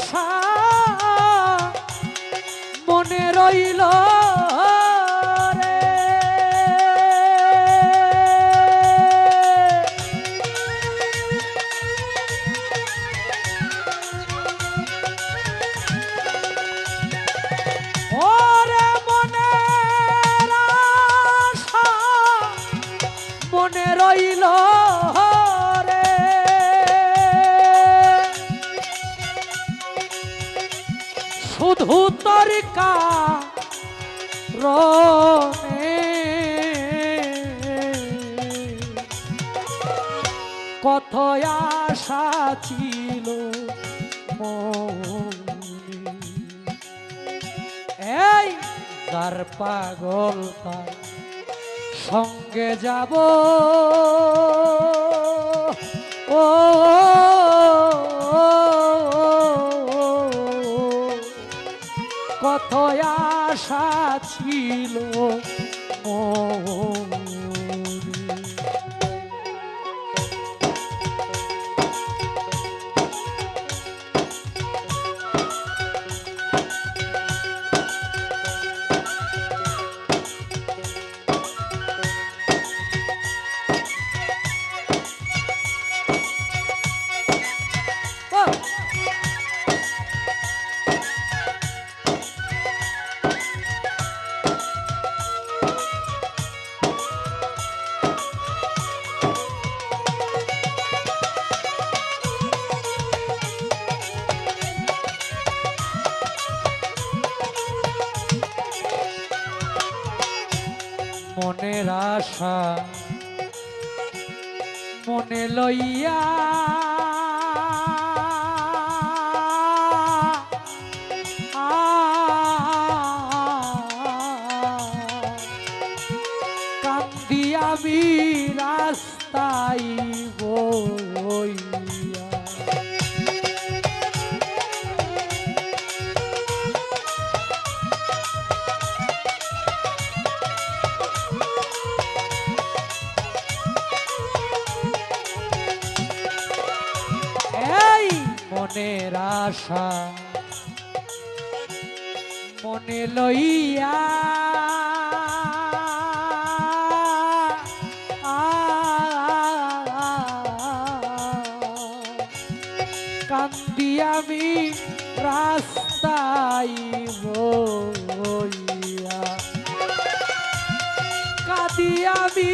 আশা মনে রইল তরিকা রনে কত আশা ছিল এই যার পাগল সঙ্গে যাব। ও কত আশা ছিল। মনে মনের আশা মনে লইয়া কান্দি আমি রাস্তায় বইয়া মনের আশা। মনে লইয়া কান্দি আমি রাস্তায় বইয়া। কাঁদি আমি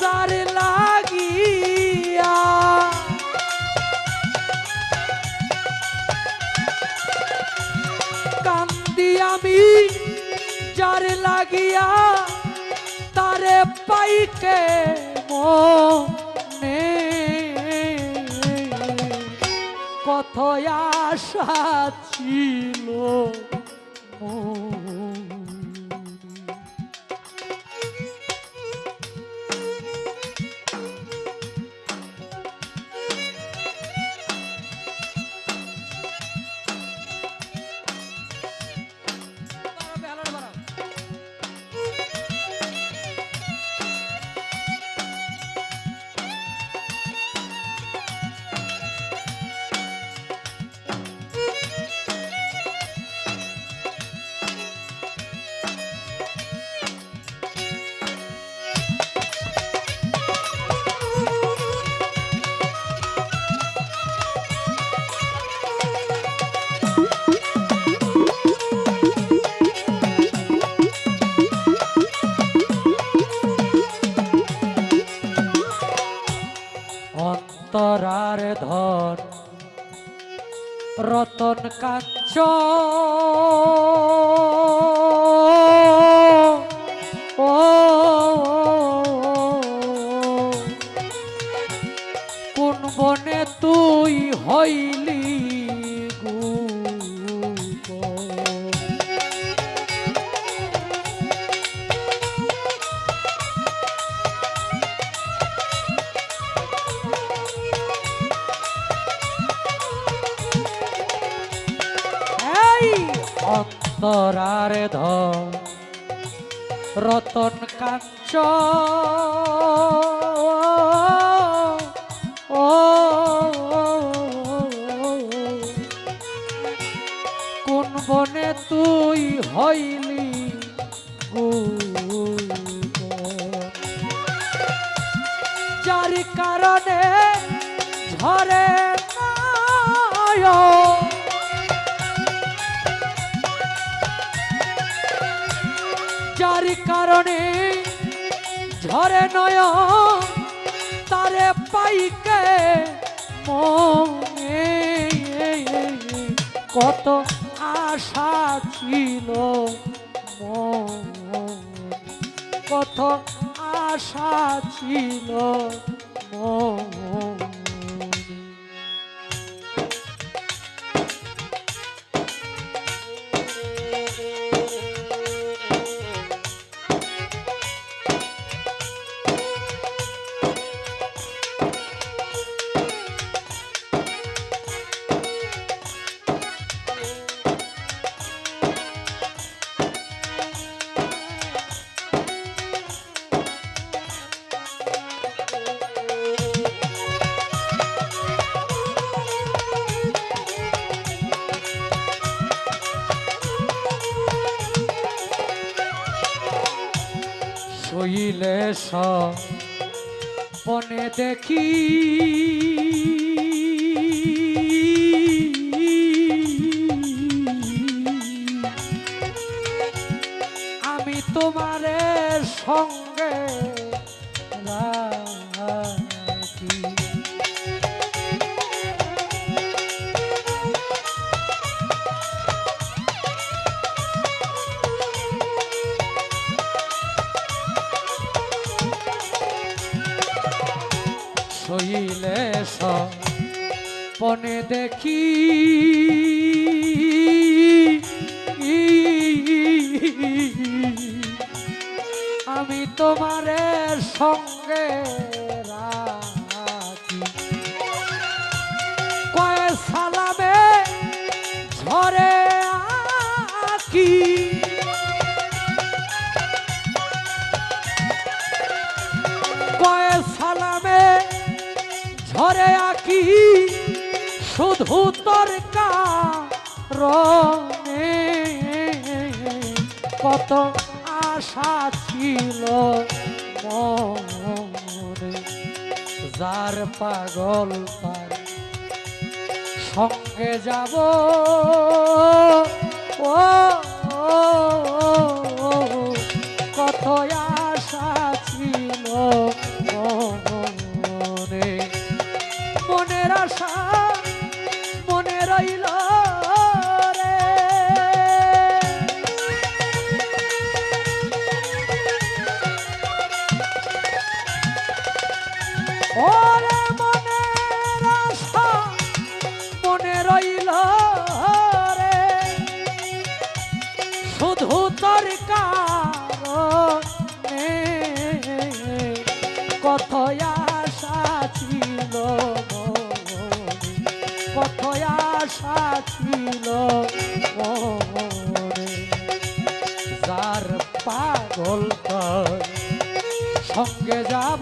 যার লাগিয়া আমি যার লাগিয়া তারে পাইকে মনে। কত আশা অন্তরার ধন রতন কাঞ্চ ও কোন বনে তুই হইলি অন্তরার ধন রতন কাঞ্চ ও তুই হইলি। যার কারণে ঝরে নয়ন যার কারণে ঝরে নয় তারে পাইকে মনে। কত আশা ছিল কত আশা ছিল মনে। বনে দেখি আমি তোমারে সঙ্গে পনে দেখি আমি তোমারে সঙ্গে কয়ে সালামে ঝরে আকি। কয়ে সালামে ঝরে আকি। শুধু তোর কারণে। কত আশা ছিল যার পাগল পার। সঙ্গে যাব। ও, কত আশা ছিল কত আশা ছিল সঙ্গে যাব